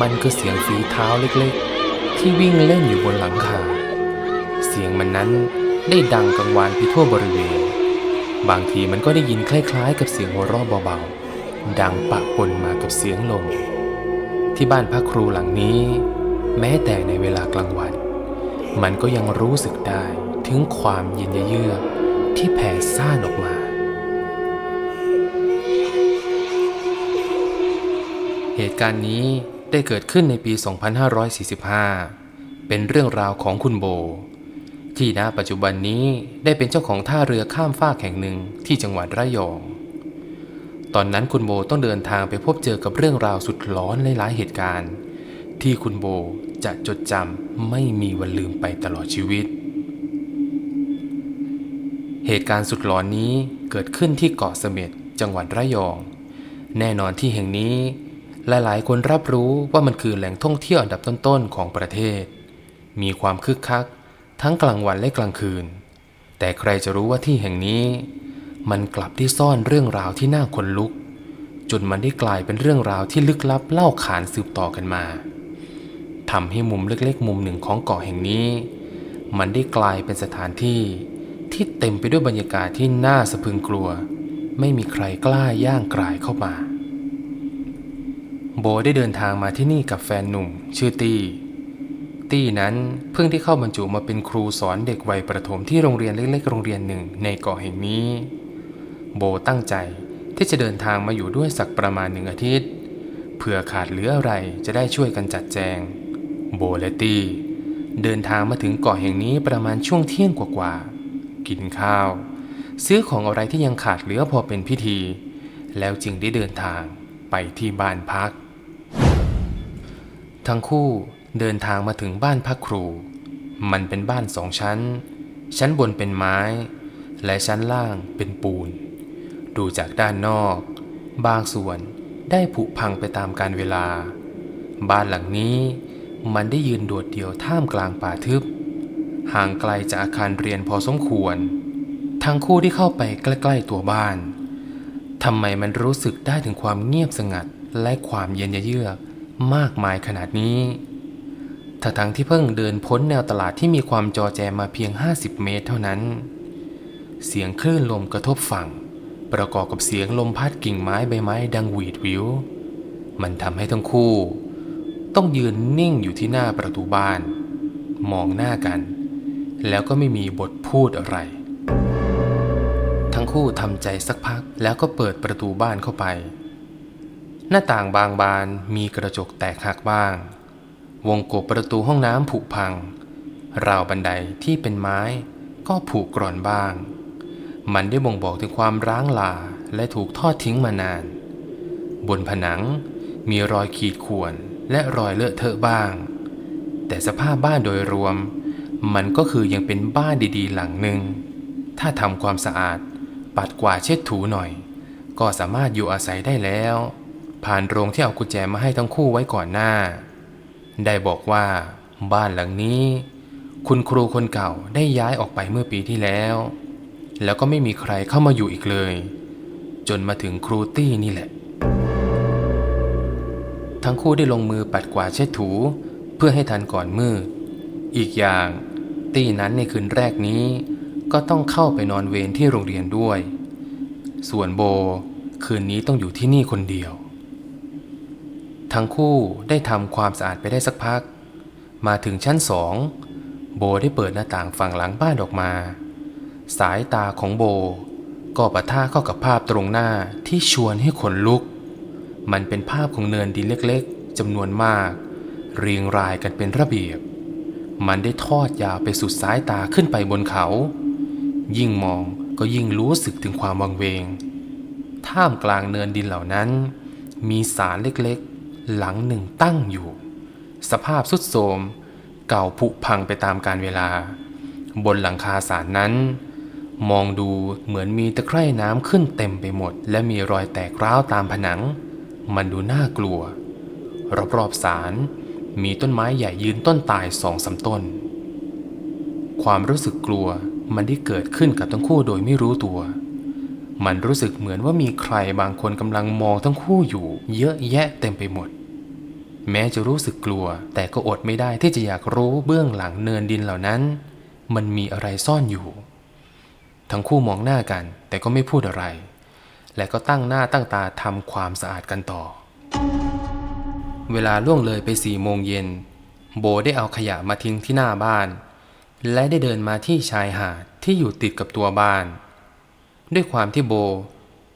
มันคือเสียงฝีเท้าเล็กๆ ที่วิ่งเล่นอยู่บนหลังคา เสียงมันนั้นได้ดังกังวานไปทั่วบริเวณ บางทีมันก็ได้ยินคล้ายๆ กับเสียงหัวเราะเบาๆ ดังปะปนมากับเสียงลม ที่บ้านพักครูหลังนี้ แม้แต่ในเวลากลางวัน มันก็ยังรู้สึกได้ถึงความเย็นเยือกที่แผ่ซ่านออกมาเหตุการณ์นี้ ได้เกิดขึ้นในปี 2545 เป็นเรื่องราวของคุณโบ ที่ณปัจจุบันนี้ได้เป็นเจ้าของท่าเรือข้ามฟากแห่งหนึ่งที่จังหวัดระยอง ตอนนั้นคุณโบต้องเดินทางไปพบเจอกับเรื่องราวสุดหลอนหลายเหตุการณ์ ที่คุณโบจะจดจำไม่มีวันลืมไปตลอดชีวิต เหตุการณ์สุดหลอนนี้เกิดขึ้นที่เกาะเสม็ดจังหวัดระยอง แน่นอนที่แห่งนี้ หลายๆ คนรับรู้ว่ามันคือแหล่งท่องเที่ยวอันดับต้นๆของประเทศ มีความคึกคัก ทั้งกลางวันและกลางคืน แต่ใครจะรู้ว่าที่แห่งนี้ มันกลับที่ซ่อนเรื่องราวที่น่าขนลุก จนมันได้กลายเป็นเรื่องราวที่ลึกลับเล่าขานสืบต่อกันมาทำให้มุมเล็กๆ มุมหนึ่งของเกาะแห่งนี้ มันได้กลายเป็นสถานที่ที่เต็มไปด้วยบรรยากาศที่น่าสะพรึงกลัว ไม่มีใครกล้าย่างกรายเข้ามา โบได้เดินทางมาที่นี่กับแฟนหนุ่ม ชื่อตี้ ตี้นั้นเพิ่งที่เข้าบรรจุมาเป็นครูสอนเด็กวัยประถมที่โรงเรียนเล็กๆ โรงเรียนหนึ่งในเกาะแห่งนี้ โบตั้งใจที่จะเดินทางมาอยู่ด้วยสักประมาณหนึ่งอาทิตย์เผื่อขาดเหลืออะไรจะได้ช่วยกันจัดแจง โบและตี้เดินทางมาถึงเกาะแห่งนี้ประมาณช่วงเที่ยงกว่าๆกินข้าว ซื้อของอะไรที่ยังขาดเหลือพอเป็นพิธี แล้วจึงได้เดินทาง ไปที่บ้านพัก ทั้งคู่เดินทางมาถึงบ้านพักครู มันเป็นบ้านสองชั้น ชั้นบนเป็นไม้ และชั้นล่างเป็นปูน ดูจากด้านนอก บางส่วนได้ผุพังไปตามกาลเวลา บ้านหลังนี้มันได้ยืนโดดเดี่ยวท่ามกลางป่าทึบ ห่างไกลจากอาคารเรียนพอสมควร ทั้งคู่ที่เข้าไปใกล้ ๆ ตัวบ้าน ทำไมมันรู้สึกได้ถึงความเงียบสงัดและความเย็นเยือกมากมายขนาดนี้ทั้งทั้งที่เพิ่งเดินพ้นแนวตลาดที่มีความจอแจมาเพียง 50 เมตรเท่านั้น เสียงคลื่นลมกระทบฝั่ง ประกอบกับเสียงลมพัดกิ่งไม้ใบไม้ดังหวีดวิว มันทำให้ทั้งคู่ ต้องยืนนิ่งอยู่ที่หน้าประตูบ้าน มองหน้ากัน แล้วก็ไม่มีบทพูดอะไร ทั้งคู่ทำใจสักพักแล้วก็เปิดประตูบ้านเข้าไป หน้าต่างบางบานมีกระจกแตกหักบ้าง วงกบประตูห้องน้ำผุพัง ราวบันไดที่เป็นไม้ก็ผุกร่อนบ้าง มันได้บ่งบอกถึงความร้างลาและถูกทอดทิ้งมานาน บนผนังมีรอยขีดข่วนและรอยเลอะเทอะบ้าง แต่สภาพบ้านโดยรวม มันก็คือยังเป็นบ้านดีๆ หลังหนึ่งถ้าทำความสะอาด ปัดกวาดเช็ดถูหน่อย ก็สามารถอยู่อาศัยได้แล้ว ผ่านโรงที่เอากุญแจมาให้ทั้งคู่ไว้ก่อนหน้า ได้บอกว่า บ้านหลังนี้ คุณครูคนเก่าได้ย้ายออกไปเมื่อปีที่แล้ว แล้วก็ไม่มีใครเข้ามาอยู่อีกเลย จนมาถึงครูตี้นี่แหละ ทั้งคู่ได้ลงมือปัดกวาดเช็ดถูเพื่อให้ทันก่อนมืดอีกอย่างตี้นั้นในคืนแรกนี้ ก็ต้องเข้าไปนอนเวรที่โรงเรียนด้วย ส่วนโบคืนนี้ต้องอยู่ที่นี่คนเดียว ทั้งคู่ได้ทำความสะอาดไปได้สักพัก มาถึงชั้นสอง โบได้เปิดหน้าต่างฝั่งหลังบ้านออกมา สายตาของโบก็ปะท่าเข้ากับภาพตรงหน้าที่ชวนให้ขนลุก มันเป็นภาพของเนินดินเล็กๆจำนวนมาก เรียงรายกันเป็นระเบียบ มันได้ทอดยาวไปสุดสายตาขึ้นไปบนเขา ยิ่งมองก็ยิ่งรู้สึกถึงความวังเวง ท่ามกลางเนินดินเหล่านั้น มีศาลเล็กๆ หลังหนึ่งตั้งอยู่ สภาพสุดโทรมเก่าผุพังไปตามกาลเวลา บนหลังคาศาลนั้น มองดูเหมือนมีตะไคร่น้ำขึ้นเต็มไปหมด และมีรอยแตกร้าวตามผนัง มันดูน่ากลัว รอบๆศาลมีต้นไม้ใหญ่ยืนต้นตายสองสาต้น ความรู้สึกกลัว มันได้เกิดขึ้นกับทั้งคู่โดยไม่รู้ตัว มันรู้สึกเหมือนว่ามีใครบางคนกำลังมองทั้งคู่อยู่ เยอะแยะเต็มไปหมด แม้จะรู้สึกกลัว แต่ก็อดไม่ได้ที่จะอยากรู้เบื้องหลังเนินดินเหล่านั้น มันมีอะไรซ่อนอยู่ ทั้งคู่มองหน้ากัน แต่ก็ไม่พูดอะไร และก็ตั้งหน้าตั้งตาทำความสะอาดกันต่อ เวลาล่วงเลยไปสี่โมงเย็นโบได้เอาขยะมาทิ้งที่หน้าบ้าน และได้เดินมาที่ชายหาดที่อยู่ติดกับตัวบ้าน ด้วยความที่โบ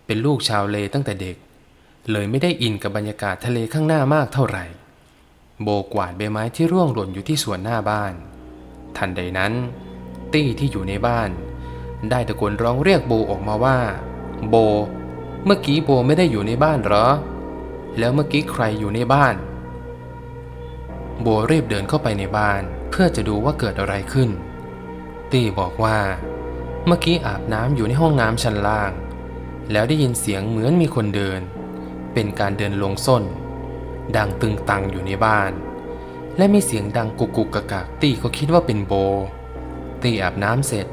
เป็นลูกชาวเลตั้งแต่เด็ก เลยไม่ได้อินกับบรรยากาศทะเลข้างหน้ามากเท่าไหร่ โบกวาดใบไม้ที่ร่วงหล่นอยู่ที่สวนหน้าบ้าน ทันใดนั้น ตี้ที่อยู่ในบ้าน ได้ตะโกนร้องเรียกโบออกมาว่า โบ เมื่อกี้โบไม่ได้อยู่ในบ้านหรอ แล้วเมื่อกี้ใครอยู่ในบ้าน โบรีบเดินเข้าไปในบ้านเพื่อจะดูว่าเกิดอะไรขึ้น ตี้บอกว่า เมื่อกี้อาบน้ำอยู่ในห้องน้ำชั้นล่าง แล้วได้ยินเสียงเหมือนมีคนเดิน เป็นการเดินลงส้น ดังตึงตังอยู่ในบ้าน และมีเสียงดังกุกกุกกักกักตี้ก็คิดว่าเป็นโบ ตี้อาบน้ำเสร็จ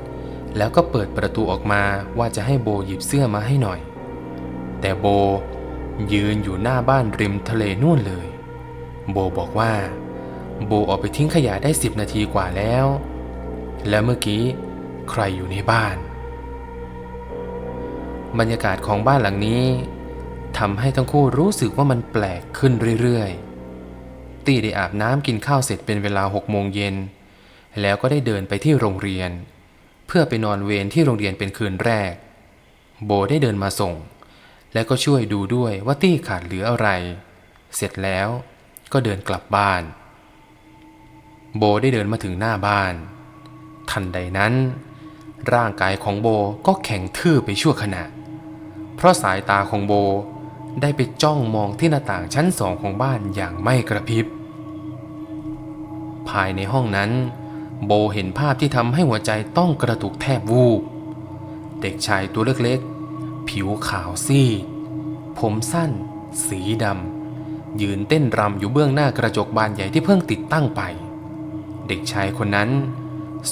แล้วก็เปิดประตูออกมาว่าจะให้โบหยิบเสื้อมาให้หน่อย แต่โบยืนอยู่หน้าบ้านริมทะเลนู่นเลย โบบอกว่า โบออกไปทิ้งขยะได้สิบนาทีกว่าแล้ว แล้วเมื่อกี้ใครอยู่ในบ้าน บรรยากาศของบ้านหลังนี้ทำให้ทั้งคู่รู้สึกว่ามันแปลกขึ้นเรื่อยๆ ตีได้อาบน้ำกินข้าวเสร็จเป็นเวลาหกโมงเย็น แล้วก็ได้เดินไปที่โรงเรียน เพื่อไปนอนเวรที่โรงเรียนเป็นคืนแรก โบได้เดินมาส่ง และก็ช่วยดูด้วยว่าตี้ขาดเหลืออะไร เสร็จแล้วก็เดินกลับบ้าน โบได้เดินมาถึงหน้าบ้าน ทันใดนั้น ร่างกายของโบก็แข็งทื่อไปชั่วขณะ เพราะสายตาของโบได้ไปจ้องมองที่หน้าต่างชั้นสองของบ้านอย่างไม่กระพริบ ภายในห้องนั้น โบเห็นภาพที่ทำให้หัวใจต้องกระตุกแทบวูบ เด็กชายตัวเล็กๆ ผิวขาวซีด ผมสั้น สีดำยืนเต้นรำอยู่เบื้องหน้ากระจกบานใหญ่ที่เพิ่งติดตั้งไป เด็กชายคนนั้น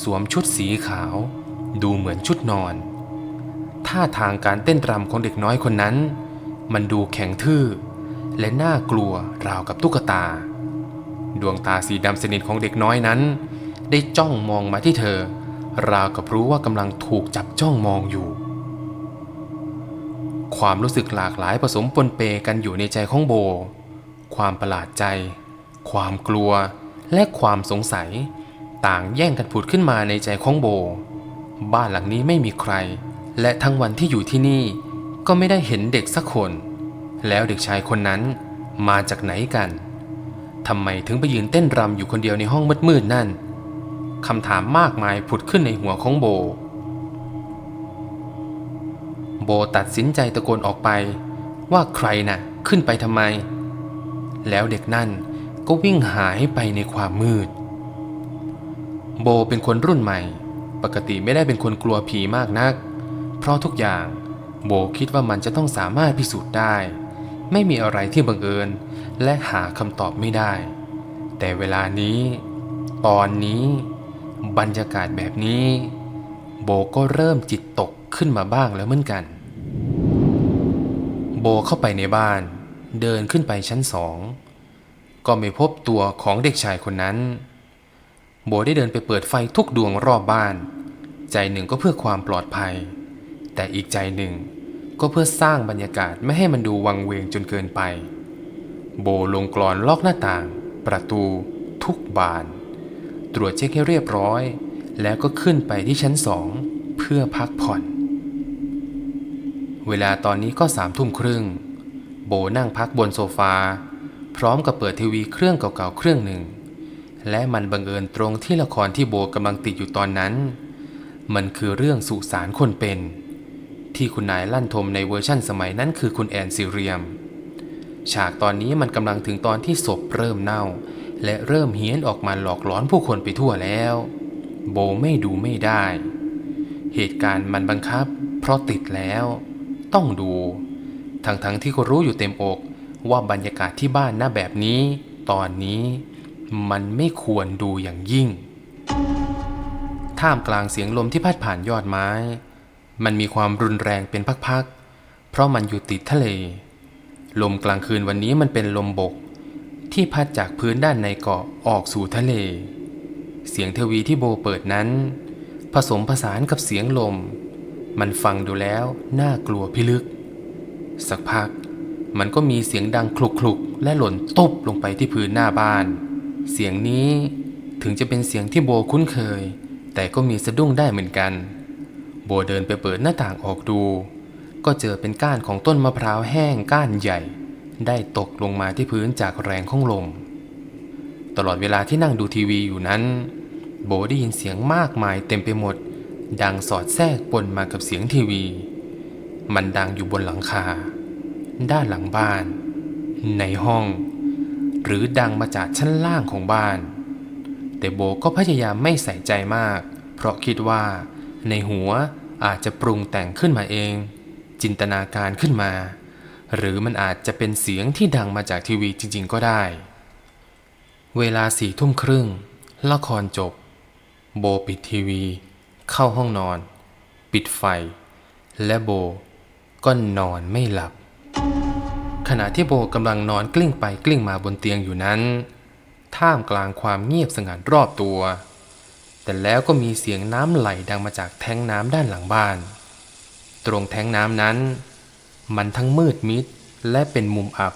สวมชุดสีขาว ดูเหมือนชุดนอน ท่าทางการเต้นรำของเด็กน้อยคนนั้น มันดูแข็งทื่อ และน่ากลัวราวกับตุ๊กตา ดวงตาสีดำสนิทของเด็กน้อยนั้น ได้จ้องมองมาที่เธอ ราวกับรู้ว่ากำลังถูกจับจ้องมองอยู่ ความรู้สึกหลากหลายผสมปนเปกันอยู่ในใจของโบ ความประหลาดใจ ความกลัว และความสงสัย ต่างแย่งกันผุดขึ้นมาในใจของโบ บ้านหลังนี้ไม่มีใคร และทั้งวันที่อยู่ที่นี่ ก็ไม่ได้เห็นเด็กสักคน แล้วเด็กชายคนนั้นมาจากไหนกันทำไมถึงไปยืนเต้นรำอยู่คนเดียวในห้องมืดๆนั่นคำถามมากมายผุดขึ้นในหัวของโบ โบตัดสินใจตะโกนออกไปว่าใครน่ะขึ้นไปทำไม แล้วเด็กนั่น ก็วิ่งหายไปในความมืด โบเป็นคนรุ่นใหม่ ปกติไม่ได้เป็นคนกลัวผีมากนัก เพราะทุกอย่างโบคิดว่ามันจะต้องสามารถพิสูจน์ได้ ไม่มีอะไรที่บังเอิญและหาคำตอบไม่ได้ แต่เวลานี้ ตอนนี้ บรรยากาศแบบนี้ โบก็เริ่มจิตตกขึ้นมาบ้างแล้วเหมือนกัน โบเข้าไปในบ้าน เดินขึ้นไปชั้นสอง ก็ไม่พบตัวของเด็กชายคนนั้น โบได้เดินไปเปิดไฟทุกดวงรอบบ้าน ใจหนึ่งก็เพื่อความปลอดภัย แต่อีกใจหนึ่งก็เพื่อสร้างบรรยากาศไม่ให้มันดูวังเวงจนเกินไป โบลงกรอนล็อกหน้าต่าง ประตู ทุกบาน ตรวจเช็คให้เรียบร้อย แล้วก็ขึ้นไปที่ชั้นสองเพื่อพักผ่อน เวลาตอนนี้ก็สามทุ่มครึ่ง โบนั่งพักบนโซฟา พร้อมกับเปิดทีวีเครื่องเก่าๆเครื่องหนึ่ง และมันบังเอิญตรงที่ละครที่โบกำลังติดอยู่ตอนนั้น มันคือเรื่องสุสานคนเป็น ที่คุณนายลั่นทมในเวอร์ชั่นสมัยนั้นคือคุณแอนซิเรียม ฉากตอนนี้มันกำลังถึงตอนที่ศพเริ่มเน่า และเริ่มเฮี้ยนออกมาหลอกหลอนผู้คนไปทั่วแล้ว โบไม่ดูไม่ได้ เหตุการณ์มันบังคับ เพราะติดแล้ว ต้องดู ทั้งๆทที่ก็รู้อยู่เต็มอก ว่าบรรยากาศที่บ้านหน้าแบบนี้ ตอนนี้มันไม่ควรดูอย่างยิ่ง ท่ามกลางเสียงลมที่พัดผ่านยอดไม้ มันมีความรุนแรงเป็นพักๆ เพราะมันอยู่ติดทะเล ลมกลางคืนวันนี้มันเป็นลมบก ที่พัดจากพื้นด้านในเกาะออกสู่ทะเล เสียงทวีที่โบเปิดนั้น ผสมผสานกับเสียงลม มันฟังดูแล้วน่ากลัวพิลึก สักพัก มันก็มีเสียงดังคลุกคลุกๆ และหล่นตุบลงไปที่พื้นหน้าบ้าน เสียงนี้ถึงจะเป็นเสียงที่โบคุ้นเคย แต่ก็มีสะดุ้งได้เหมือนกัน โบเดินไปเปิดหน้าต่างออกดู ก็เจอเป็นก้านของต้นมะพร้าวแห้งก้านใหญ่ ได้ตกลงมาที่พื้นจากแรงของลม ตลอดเวลาที่นั่งดูทีวีอยู่นั้น โบได้ยินเสียงมากมายเต็มไปหมด ดังสอดแทรกปนมากับเสียงทีวี มันดังอยู่บนหลังคา ด้านหลังบ้าน ในห้อง หรือดังมาจากชั้นล่างของบ้าน แต่โบก็พยายามไม่ใส่ใจมาก เพราะคิดว่า ในหัวอาจจะปรุงแต่งขึ้นมาเอง จินตนาการขึ้นมา หรือมันอาจจะเป็นเสียงที่ดังมาจากทีวีจริงๆก็ได้ เวลาสี่ทุ่มครึ่ง ละครจบ โบปิดทีวี เข้าห้องนอน ปิดไฟ และโบก็นอนไม่หลับ ขณะที่โบกำลังนอนกลิ้งไปกลิ้งมาบนเตียงอยู่นั้น ท่ามกลางความเงียบสงัดรอบตัว แต่แล้วก็มีเสียงน้ำไหลดังมาจากแท้งน้ำด้านหลังบ้าน ตรงแท้งน้ำนั้น มันทั้งมืดมิดและเป็นมุมอับ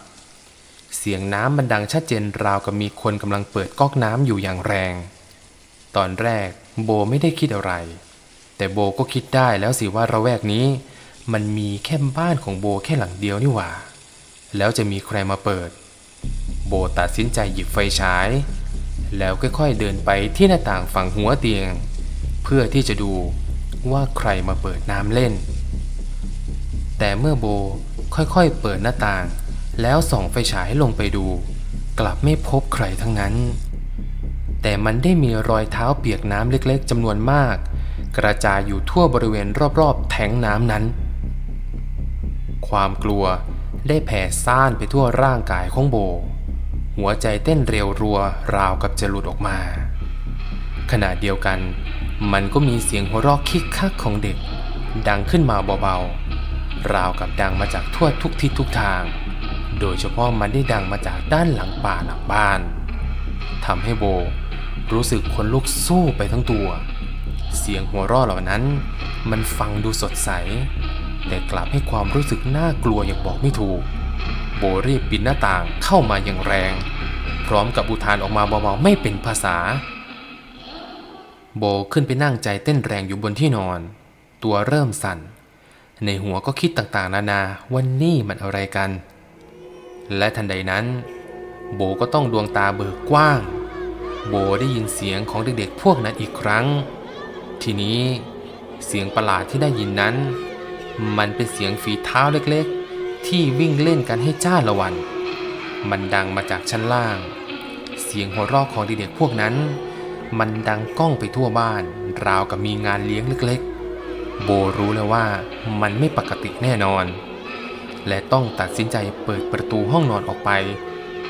เสียงน้ำมันดังชัดเจนราวกับมีคนกำลังเปิดก๊อกน้ำอยู่อย่างแรง ตอนแรกโบไม่ได้คิดอะไร แต่โบก็คิดได้แล้วสิว่าระแวกนี้ มันมีแค่บ้านของโบแค่หลังเดียวนี่หว่า แล้วจะมีใครมาเปิด โบตัดสินใจหยิบไฟฉาย แล้วค่อยๆเดินไปที่หน้าต่างฝั่งหัวเตียง เพื่อที่จะดูว่าใครมาเปิดน้ำเล่น แต่เมื่อโบค่อยๆเปิดหน้าต่าง แล้วส่องไฟฉายลงไปดู กลับไม่พบใครทั้งนั้น แต่มันได้มีรอยเท้าเปียกน้ำเล็กๆจำนวนมาก กระจายอยู่ทั่วบริเวณรอบๆแทงน้ำนั้น ความกลัว ได้แผ่ซ่านไปทั่วร่างกายของโบ หัวใจเต้นเร็วรัวราวกับจะหลุดออกมา ขณะเดียวกัน มันก็มีเสียงหัวเราะคิกคักของเด็ก ดังขึ้นมาเบาๆ ราวกับดังมาจากทั่วทุกทิศทุกทาง โดยเฉพาะมันได้ดังมาจากด้านหลังป่าหลังบ้านทำให้โบ รู้สึกขนลุกสู้ไปทั้งตัว เสียงหัวเราะเหล่านั้น มันฟังดูสดใส แต่กลับให้ความรู้สึกน่ากลัวอย่างบอกไม่ถูก โบรีบปิดหน้าต่างเข้ามาอย่างแรง พร้อมกับอุทานออกมาเบาๆไม่เป็นภาษา โบขึ้นไปนั่งใจเต้นแรงอยู่บนที่นอน ตัวเริ่มสั่น ในหัวก็คิดต่างๆ นานาว่านี่มันอะไรกัน และทันใดนั้น โบก็ต้องดวงตาเบิกกว้าง โบได้ยินเสียงของเด็กๆพวกนั้นอีกครั้ง ทีนี้เสียงประหลาดที่ได้ยินนั้น มันเป็นเสียงฝีเท้าเล็กๆ ที่วิ่งเล่นกันให้จ้าละวัน มันดังมาจากชั้นล่าง เสียงหัวเราะของเด็กๆพวกนั้น มันดังก้องไปทั่วบ้าน ราวกับมีงานเลี้ยงเล็กๆ โบรู้แล้วว่ามันไม่ปกติแน่นอน และต้องตัดสินใจเปิดประตูห้องนอนออกไป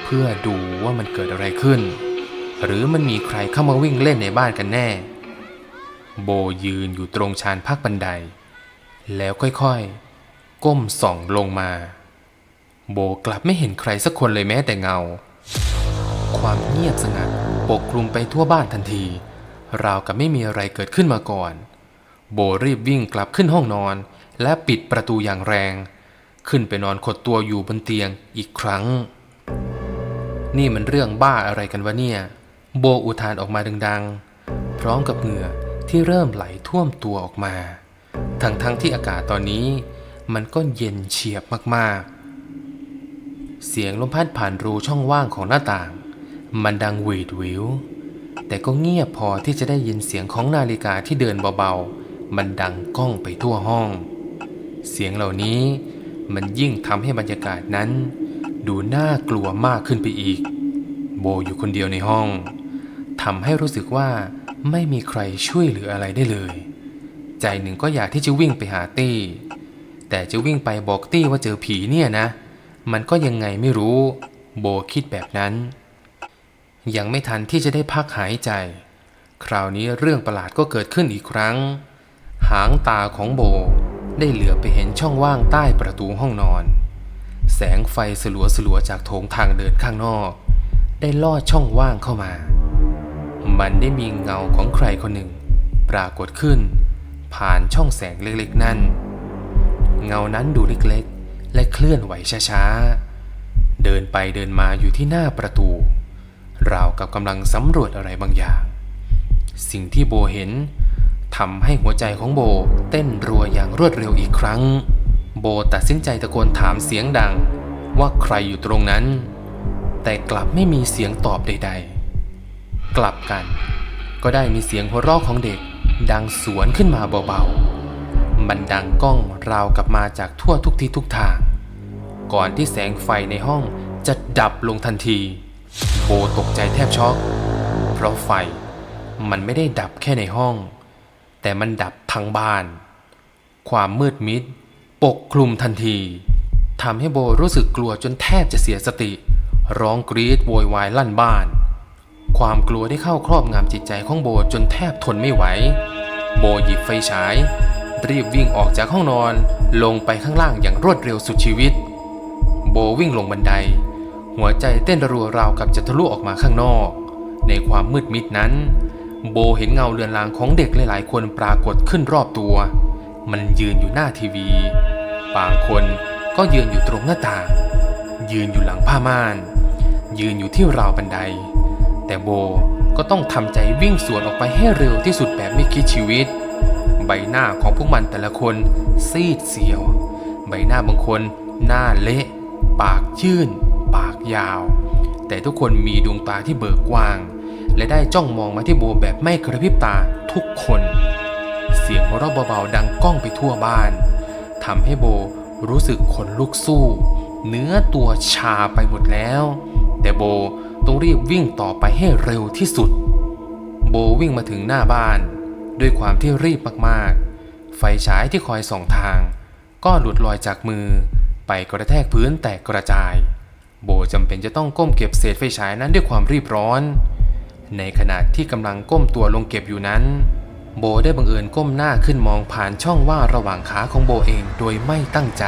เพื่อดูว่ามันเกิดอะไรขึ้น หรือมันมีใครเข้ามาวิ่งเล่นในบ้านกันแน่ โบยืนอยู่ตรงชานพักบันได แล้วค่อยๆ ก้มส่องลงมา โบกลับไม่เห็นใครสักคนเลยแม้แต่เงา ความเงียบสงัดปกคลุมไปทั่วบ้านทันที ราวกับไม่มีอะไรเกิดขึ้นมาก่อน โบรีบวิ่งกลับขึ้นห้องนอน และปิดประตูอย่างแรง ขึ้นไปนอนขดตัวอยู่บนเตียงอีกครั้ง นี่มันเรื่องบ้าอะไรกันวะเนี่ย โบอุทานออกมาดังๆ พร้อมกับเหงื่อที่เริ่มไหลท่วมตัวออกมา ทั้งๆทที่อากาศตอนนี้ มันก็เย็นเฉียบมากๆ เสียงลมพัดผ่านรูช่องว่างของหน้าต่าง มันดังหวีดวิว แต่ก็เงียบพอที่จะได้ยินเสียงของนาฬิกาที่เดินเบาๆ มันดังก้องไปทั่วห้อง เสียงเหล่านี้มันยิ่งทำให้บรรยากาศนั้น ดูน่ากลัวมากขึ้นไปอีก โบอยู่คนเดียวในห้องทำให้รู้สึกว่าไม่มีใครช่วยเหลืออะไรได้เลย ใจหนึ่งก็อยากที่จะวิ่งไปหาตี้ แต่จะวิ่งไปบอกตี้ว่าเจอผีเนี่ยนะ มันก็ยังไงไม่รู้ โบคิดแบบนั้น ยังไม่ทันที่จะได้พักหายใจ คราวนี้เรื่องประหลาดก็เกิดขึ้นอีกครั้ง หางตาของโบได้เหลือไปเห็นช่องว่างใต้ประตูห้องนอน แสงไฟสลัวสลัวจากโถงทางเดินข้างนอก ได้ลอดช่องว่างเข้ามา มันได้มีเงาของใครคนหนึ่ง ปรากฏขึ้น ผ่านช่องแสงเล็กๆ นั่น เงานั้นดูเล็กๆ และเคลื่อนไหวช้าๆ เดินไปเดินมาอยู่ที่หน้าประตู ราวกับกำลังสำรวจอะไรบางอย่าง สิ่งที่โบเห็นทำให้หัวใจของโบเต้นรัวอย่างรวดเร็วอีกครั้ง โบตัดสินใจตะโกนถามเสียงดังว่าใครอยู่ตรงนั้น แต่กลับไม่มีเสียงตอบใด ๆ กลับกัน ก็ได้มีเสียงหัวเราะของเด็ก ดังสวนขึ้นมาเบาๆ มันดังก้องราวกับมาจากทั่วทุกทิศทุกทาง ก่อนที่แสงไฟในห้องจะดับลงทันที โบตกใจแทบช็อก เพราะไฟมันไม่ได้ดับแค่ในห้อง แต่มันดับทั้งบ้าน ความมืดมิด ปกคลุมทันทีทำให้โบรู้สึกกลัวจนแทบจะเสียสติ ร้องกรีดโวยวายลั่นบ้าน ความกลัวได้เข้าครอบงำจิตใจของโบจนแทบทนไม่ไหว โบหยิบไฟฉาย รีบวิ่งออกจากห้องนอน ลงไปข้างล่างอย่างรวดเร็วสุดชีวิต โบวิ่งลงบันได หัวใจเต้นรัวราวกับจะทะลุออกมาข้างนอก ในความมืดมิดนั้น โบเห็นเงาเลือนลางของเด็กหลายๆ คนปรากฏขึ้นรอบตัว มันยืนอยู่หน้าทีวี บางคนก็ยืนอยู่ตรงหน้าต่าง ยืนอยู่หลังผ้าม่าน ยืนอยู่ที่ราวบันได แต่โบก็ต้องทำใจวิ่งสวนออกไปให้เร็วที่สุดแบบไม่คิดชีวิต ใบหน้าของพวกมันแต่ละคนซีดเสียว ใบหน้าบางคนหน้าเละ ปากยื่น ปากยาว แต่ทุกคนมีดวงตาที่เบิกกว้าง และได้จ้องมองมาที่โบแบบไม่กระพริบตาทุกคน เสียงหัวเราะเบาๆดังก้องไปทั่วบ้านทำให้โบรู้สึกขนลุกสู้ เนื้อตัวชาไปหมดแล้ว แต่โบ ต้องรีบวิ่งต่อไปให้เร็วที่สุด โบวิ่งมาถึงหน้าบ้าน ด้วยความที่รีบมากๆ ไฟฉายที่คอยส่องทาง ก็หลุดลอยจากมือ ไปกระแทกพื้นแตกกระจาย โบจำเป็นจะต้องก้มเก็บเศษไฟฉายนั้นด้วยความรีบร้อน ในขณะที่กำลังก้มตัวลงเก็บอยู่นั้น โบได้บังเอิญก้มหน้าขึ้นมองผ่านช่องว่าระหว่างขาของโบเองโดยไม่ตั้งใจ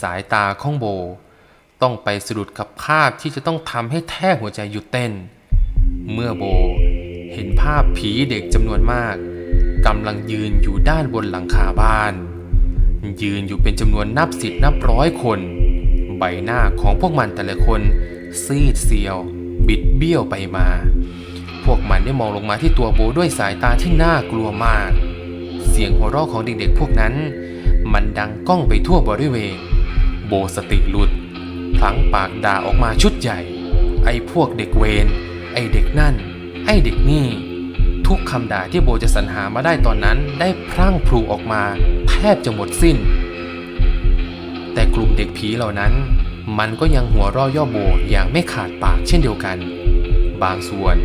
สายตาของโบ ต้องไปสะดุดกับภาพที่จะต้องทำให้แทบหัวใจหยุดเต้น เมื่อโบเห็นภาพผีเด็กจำนวนมากกำลังยืนอยู่ด้านบนหลังคาบ้าน ยืนอยู่เป็นจำนวนนับสิบนับร้อยคน ใบหน้าของพวกมันแต่ละคนซีดเซียว บิดเบี้ยวไปมา พวกมันได้มองลงมาที่ตัวโบด้วยสายตาที่น่ากลัวมาก เสียงหัวเราะของเด็กๆพวกนั้น มันดังก้องไปทั่วบริเวณ โบสติหลุด พลั้งปากด่าออกมาชุดใหญ่ ไอ้พวกเด็กเวรไอ้เด็กนั่น ไอ้เด็กนี่ ทุกคำด่าที่โบจะสรรหามาได้ตอนนั้นได้พรั่งพลูออกมาแทบจะหมดสิ้น แต่กลุ่มเด็กผีเหล่านั้น มันก็ยังหัวร่อย่อโบอย่างไม่ขาดปากเช่นเดียวกัน บางส่วน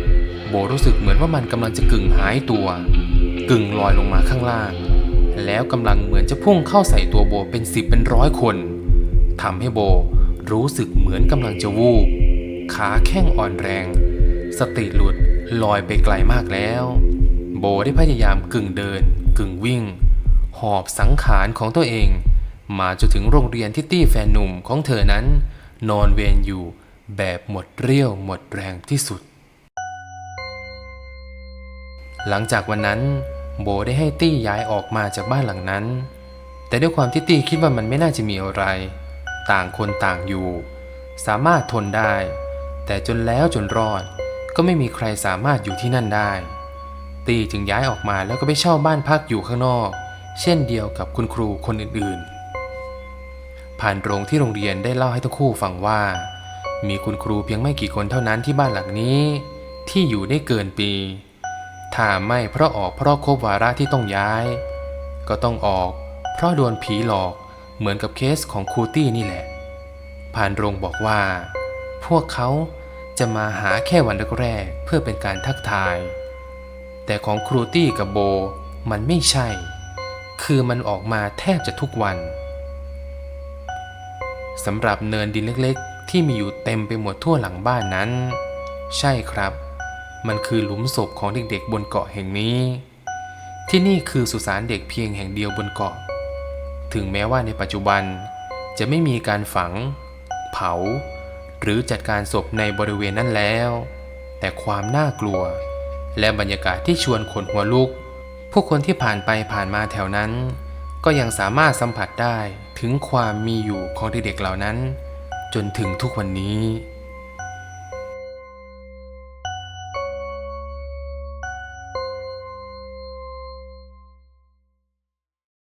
โบรู้สึกเหมือนว่ามันกำลังจะกึ่งหายตัว กึ่งลอยลงมาข้างล่าง แล้วกำลังเหมือนจะพุ่งเข้าใส่ตัวโบเป็นสิบเป็นร้อยคนทำให้โบ รู้สึกเหมือนกำลังจะวูบ ขาแข้งอ่อนแรง สติหลุดลอยไปไกลมากแล้ว โบได้พยายามกึ่งเดิน กึ่งวิ่ง หอบสังขารของตัวเอง มาจนถึงโรงเรียนที่ตี้แฟนหนุ่มของเธอนั้น นอนเวรอยู่แบบหมดเรี่ยวหมดแรงที่สุด หลังจากวันนั้น โบได้ให้ตี้ย้ายออกมาจากบ้านหลังนั้น แต่ด้วยความที่ตี้คิดว่ามันไม่น่าจะมีอะไร ต่างคนต่างอยู่ สามารถทนได้ แต่จนแล้วจนรอด ก็ไม่มีใครสามารถอยู่ที่นั่นได้ ตีจึงย้ายออกมาแล้วก็ไปเช่าบ้านพักอยู่ข้างนอก เช่นเดียวกับคุณครูคนอื่นๆ ผ่านโรงที่โรงเรียนได้เล่าให้ทั้งคู่ฟังว่า มีคุณครูเพียงไม่กี่คนเท่านั้นที่บ้านหลังนี้ ที่อยู่ได้เกินปีถ้าไม่เพราะออกเพราะครบวาระที่ต้องย้าย ก็ต้องออก เพราะโดนผีหลอก เหมือนกับเคสของครูตี้นี่แหละผ่านโรงบอกว่า พวกเขาจะมาหาแค่วันแรกๆเพื่อเป็นการทักทาย แต่ของครูตี้กับโบมันไม่ใช่ คือมันออกมาแทบจะทุกวันสำหรับเนินดินเล็กๆ ที่มีอยู่เต็มไปหมดทั่วหลังบ้านนั้น ใช่ครับ มันคือหลุมศพของเด็กๆบนเกาะแห่งนี้ ที่นี่คือสุสานเด็กเพียงแห่งเดียวบนเกาะ ถึงแม้ว่าในปัจจุบัน จะไม่มีการฝัง เผา หรือจัดการศพในบริเวณนั้นแล้ว แต่ความน่ากลัว และบรรยากาศที่ชวนขนหัวลุก ผู้คนที่ผ่านไปผ่านมาแถวนั้น ก็ยังสามารถสัมผัสได้ถึงความมีอยู่ของเด็กๆเหล่านั้น จนถึงทุกวันนี้